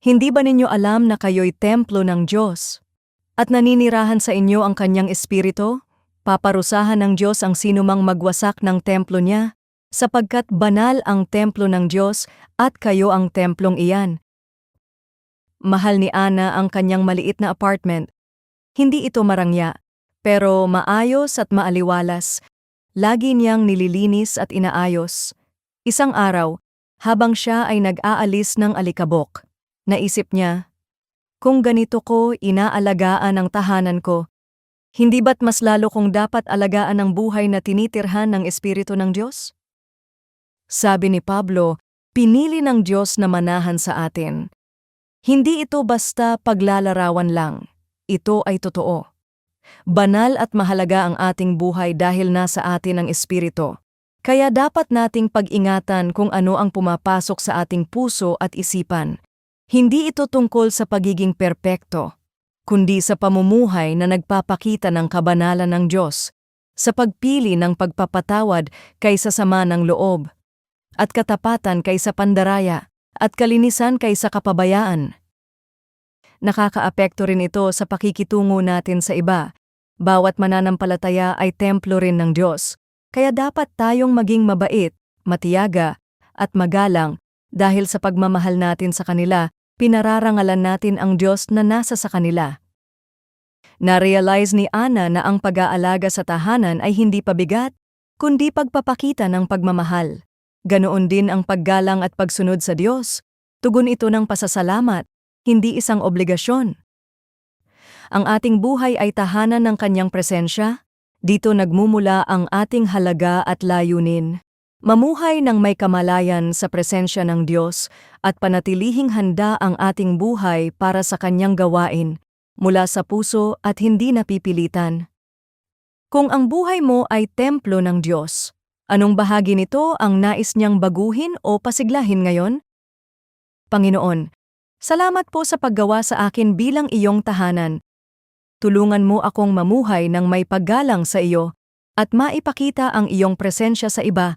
Hindi ba ninyo alam na kayo'y templo ng Diyos? At naninirahan sa inyo ang kanyang espiritu? Paparusahan ng Diyos ang sinumang magwasak ng templo niya, sapagkat banal ang templo ng Diyos at kayo ang templong iyan. Mahal ni Ana ang kanyang maliit na apartment. Hindi ito marangya, pero maayos at maaliwalas. Lagi niyang nililinis at inaayos. Isang araw, habang siya ay nag-aalis ng alikabok, naisip niya, kung ganito ko inaalagaan ang tahanan ko, hindi ba't mas lalo kong dapat alagaan ang buhay na tinitirhan ng Espiritu ng Diyos? Sabi ni Pablo, pinili ng Diyos na manahan sa atin. Hindi ito basta paglalarawan lang. Ito ay totoo. Banal at mahalaga ang ating buhay dahil nasa atin ang Espiritu. Kaya dapat nating pag-ingatan kung ano ang pumapasok sa ating puso at isipan. Hindi ito tungkol sa pagiging perpekto, kundi sa pamumuhay na nagpapakita ng kabanalan ng Diyos, sa pagpili ng pagpapatawad kaysa sama ng loob, at katapatan kaysa pandaraya, at kalinisan kaysa kapabayaan. Nakakaapekto rin ito sa pakikitungo natin sa iba. Bawat mananampalataya ay templo rin ng Diyos, kaya dapat tayong maging mabait, matiyaga, at magalang dahil sa pagmamahal natin sa kanila, pinararangalan natin ang Diyos na nasa sa kanila. Na-realize ni Ana na ang pag-aalaga sa tahanan ay hindi pabigat, kundi pagpapakita ng pagmamahal. Ganoon din ang paggalang at pagsunod sa Diyos. Tugon ito ng pasasalamat, hindi isang obligasyon. Ang ating buhay ay tahanan ng kanyang presensya. Dito nagmumula ang ating halaga at layunin. Mamuhay ng may kamalayan sa presensya ng Diyos at panatilihing handa ang ating buhay para sa kanyang gawain, mula sa puso at hindi napipilitan. Kung ang buhay mo ay templo ng Diyos, anong bahagi nito ang nais niyang baguhin o pasiglahin ngayon? Panginoon, salamat po sa paggawa sa akin bilang iyong tahanan. Tulungan mo akong mamuhay ng may paggalang sa iyo at maipakita ang iyong presensya sa iba